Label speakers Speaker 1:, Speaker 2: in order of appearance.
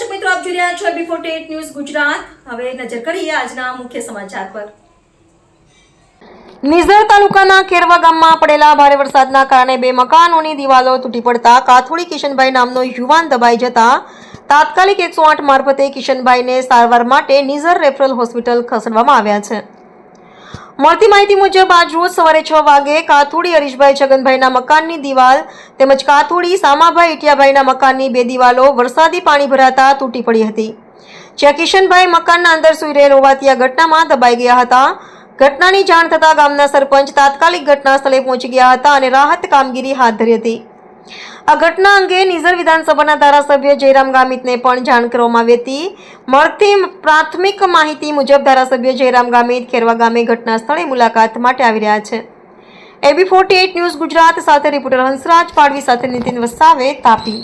Speaker 1: છો before TET news Gujarat. હવે નજર કરીએ આજના મુખ્ય સમાચાર પર. નિઝર તાલુકાના ખેરવા ગામમાં પડેલા ભારે વરસાદના કારણે બે મકાનોની દિવાલો તૂટી પડતા કાથોડી કિશનભાઈ નામનો યુવાન દબાઈ જતા તાત્કાલિક એકસો આઠ મારફતે કિશનભાઈને સારવાર માટે નિઝર રેફરલ હોસ્પિટલ ખસેડવામાં આવ્યા છે. મળતી માહિતી મુજબ આજ રોજ સવારે છ વાગે કાથોડી હરીશભાઈ છગનભાઈના મકાનની દિવાલ તેમજ કાથોડી સામાભાઈ ઇટિયાભાઈના મકાનની બે દિવાલો વરસાદી પાણી ભરાતા તૂટી પડી હતી. જ્યાં કિશનભાઈ મકાનના અંદર સૂઈ રહેલ હોવાથી આ ઘટનામાં દબાઈ ગયા હતા. ઘટનાની જાણ થતાં ગામના સરપંચ તાત્કાલિક ઘટના સ્થળે પહોંચી ગયા હતા અને રાહત કામગીરી હાથ ધરી હતી. આ ઘટના અંગે નિઝર વિધાનસભાના ધારાસભ્ય જયરામ ગામિતને પણ જાણ કરવામાં આવી હતી. મળતી પ્રાથમિક માહિતી મુજબ ધારાસભ્ય જયરામ ગામિત ખેરવા ગામે ઘટના સ્થળે મુલાકાત માટે આવી રહ્યા છે. એબી ફોર્ટી ન્યૂઝ ગુજરાત સાથે રિપોર્ટર હંસરાજ પાડવી સાથે નીતિન વસાવે તાપી.